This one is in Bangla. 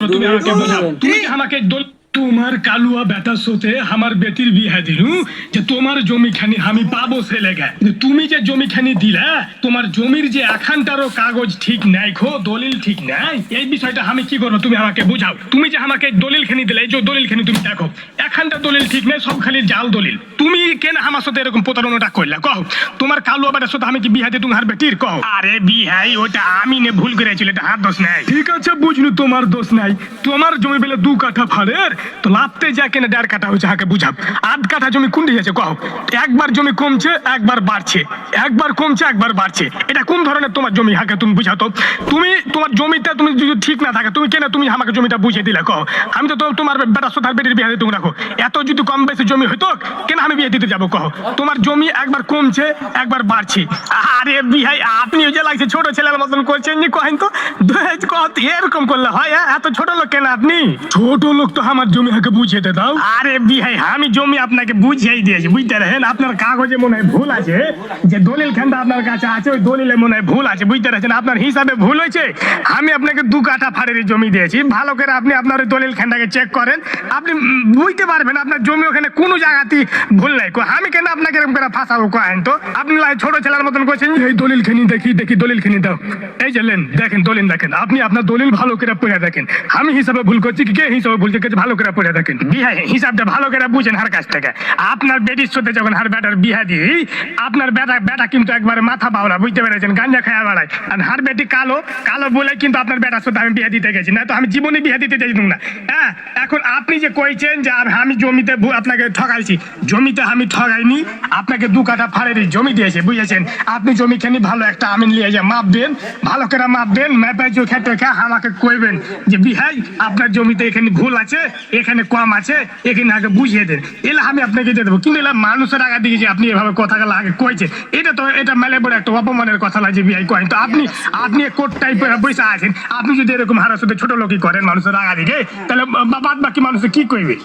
তুমি আমাকে বোঝাও। তুমি আমাকে দল- তোমার কালুয়া বেটার সাথে আমার বেটির বিহা দিলু যে তোমার জমি খানি আমি পাবো ছেলে গে তুমি যে জমি খানি দিলা তোমার জমির যে এখানটারও কাগজ ঠিক নাই খো দলিল ঠিক নাই এই বিষয়টা আমি কি করব তুমি আমাকে বুঝাও। তুমি যে আমাকে দলিল খানি দিলে এই যে দলিল খানি তুমি দেখো এখানটা দলিল ঠিক নাই সব খালি জাল দলিল। তুমি কেন আমার সাথে এরকম প্রতারণাটা করলা? কহ তোমার কালুয়া বেটার সাথে আমি কি বিয়ে দিই তোমার বেটির? কহ আরে বিহাই ওটা আমি নে ভুল করেছিল এটা হাত দোষ নাই। ঠিক আছে বুঝলু তোমার দোষ নাই। তোমার জমি বেলে দু কাঠা ফাড়ের তো লাভতে যা কেনে দেড় কাঠা হয়েছে, হাকে বুঝাব আধ কাঠা জমি কোন দিয়েছে কহ একবার জমি কমছে, একবার বাড়ছে। একবার কমছে, একবার বাড়ছে। এটা কোন ধরনের তোমার জমি, হাকে তুমি বুঝাও তো? তুমি, তোমার জমিটা তুমি যদি ঠিক না থাকে, তুমি কেন তুমি আমাকে জমিটা বুঝিয়ে দিলে কহ আমি তো তোমার বেটা সোধার বেটির বিয়ে দিতে রাখো। এত যদি কম বেশি জমি হইতো, কেন আমি বিয়ে দিতে যাব কহ তোমার জমি একবার কমছে, একবার বাড়ছে। আরে বিহাই, আপনি ওই যে লাগছে, ছোট ছেলের মতন করছেন কহেন তো? এরকম করলে হয় হ্যাঁ? এত ছোট লোক কেন আপনি? ছোট লোক তো আমার জমি হাকে বুঝিয়ে দাও। আরে বিহাই আমি জমি আপনাকে বুঝিয়েই দিয়েছি বুঝতে রাখেন আপনার কাগজে মনে হয় ভুল আছে যে দলিল খানটা আপনার কাছে আছে ওই দলিলে মনে হয় ভুল আছে বুঝতে পারছেন? আপনার হিসাবে ভুল হয়েছে। আমি আপনাকে দু কাঠা ফাড়ের জমি দিয়েছি। ভালো করে আপনি আপনার ওই দলিল খানটাকে চেক করেন। আপনি বুঝতে পারবেন আপনার জমি ওখানে কোনো জায়গাতেই ভুল নাই। আমি কেন আপনাকে এরকম করে ফাঁসাবো কহেন তো? আপনি লাই ছোট ছেলের মতন করছেন? এই দলিল খানি দেখি দেখি দলিল খানি দাও। এই যে লেন দেখেন দলিল দেখেন। আপনি আপনার দলিল ভালো করে পড়ে দেখেন। আমি হিসাবে ভুল করছি কি? কে হিসাবে ভুল করছি? ভালো করে পড়ে দেখেন বিহা হিসাবটা ভালো করে বুঝেন হার কাছ থেকে আপনার বেটির সাথে যখন হার বেটার বিহা দিই আপনার বেটা বেটা কিন্তু একবারে মাথা বাউলা বুঝতে পেরেছেন গাঞ্জা খায়া বেড়ায় আর হার বেটি কালো কালো বলে কিন্তু আপনার বেটার সাথে আমি বিয়ে দিতে গেছি না তো আমি জীবনে বিয়ে দিতে চাইতাম না হ্যাঁ এখন আপনি যে কইছেন যে আমি জমিতে আপনাকে ঠকাইছি জমিতে আমি ঠকাইনি আপনাকে দু কাঠা ফাড়ের জমি দিয়েছে বুঝেছেন আপনি জমি খানি ভালো একটা আমিন নিয়ে যে মাপবেন ভালো করে মাপ মাপবেন ম্যাপে চোখে টেখে আমাকে কইবেন যে বিহাই আপনার জমিতে এখানে ভুল আছে এখানে কম আছে, এখানে আগে বুঝিয়ে দেন। এলে আমি আপনাকে দিয়ে দেবো। কিন্তু এলা মানুষের আগে দিকে আপনি এভাবে কথাগুলো আগে কয়েছে এটা তো এটা মেলে বড় একটা অপমানের কথা লাগে বিআই কয়েন। তো আপনি আপনি কোট টাইপের বসে আছেন। আপনি যদি এরকম হারা ছোট লোকই করেন মানুষের আগা দিকে তাহলে বাদ বাকি মানুষে কি কইবে?